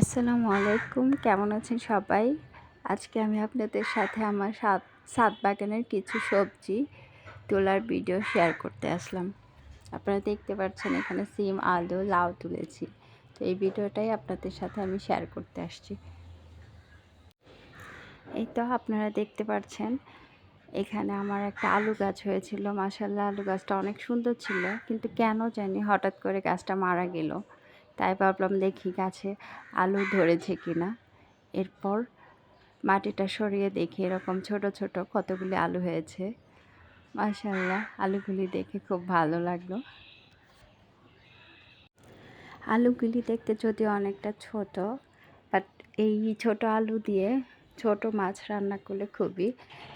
আসসালামু আলাইকুম, কেমন আছেন সবাই? আজকে আমি আপনাদের সাথে আমার সাত সাত বাগানের কিছু সবজি তোলার ভিডিও শেয়ার করতে আসলাম। আপনারা দেখতে পাচ্ছেন এখানে সিম, আলু, লাউ তুলেছি। তো এই ভিডিওটাই আপনাদের সাথে আমি শেয়ার করতে আসছি। এই তো আপনারা দেখতে পাচ্ছেন, এখানে আমার একটা আলু গাছ হয়েছিল। মাসাল্লাহ আলু গাছটা অনেক সুন্দর ছিল, কিন্তু কেন জানি হঠাৎ করে গাছটা মারা গেল। তাই ভাবলাম দেখি গাছে আলু ধরেছে কিনা। এরপর মাটিটা সরিয়ে দেখি এরকম ছোট ছোট কতগুলি আলু হয়েছে। মাশাল্লাহ আলুগুলি দেখে খুব ভালো লাগল। আলুগুলি দেখতে যদিও অনেকটা ছোট বাট এই ছোট আলু দিয়ে ছোট মাছ রান্না করলে খুবই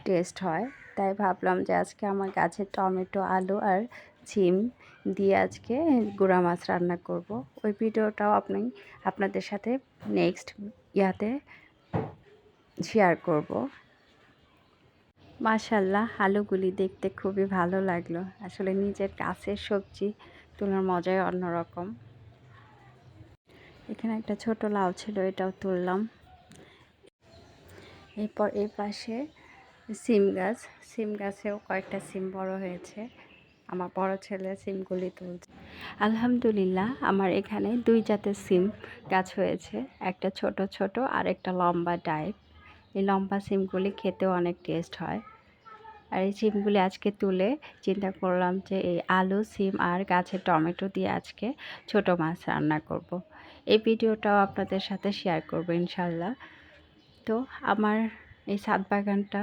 টেস্ট হয়। তাই ভাবলাম যে আজকে আমার গাছের টমেটো, আলু আর ছিম দিয়ে আজকে গুঁড়া মাছ রান্না করব। ওই ভিডিওটাও আপনি আপনাদের সাথে নেক্সট ইয়াতে শেয়ার করব। মাশাল্লাহ আলুগুলি দেখতে খুবই ভালো লাগল। আসলে নিজের গাছের সবজি তোলার মজাই অন্যরকম। এখানে একটা ছোট লাউ ছিল, এটাও তুললাম। এরপর এই পাশে সিম গাছ। সিম গাছেও কয়েকটা সিম বড় হয়েছে। আমার বড় ছেলে সিমগুলি তুলছে। আলহামদুলিল্লাহ, আমার এখানে দুই জাতের সিম গাছ হয়েছে। একটা ছোট ছোট আর একটা লম্বা টাইপ এই লম্বা সিমগুলি খেতেও অনেক টেস্ট হয়। আর এই সিমগুলি আজকে তুলে চিন্তা করলাম যে এই আলু সিম আর গাছের টমেটো দিয়ে আজকে ছোট মাছ রান্না করব। এই ভিডিওটাও আপনাদের সাথে শেয়ার করব ইনশাল্লাহ তো আমার এই সাত বাগানটা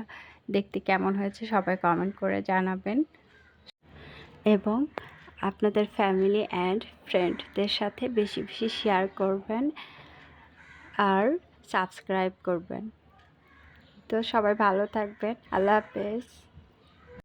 দেখতে কেমন হয়েছে সবাই কমেন্ট করে জানাবেন। এবং আপনাদের ফ্যামিলি অ্যান্ড ফ্রেন্ডদের সাথে বেশি বেশি শেয়ার করবেন আর সাবস্ক্রাইব করবেন। তো সবাই ভালো থাকবেন। আল্লাহ হাফেজ।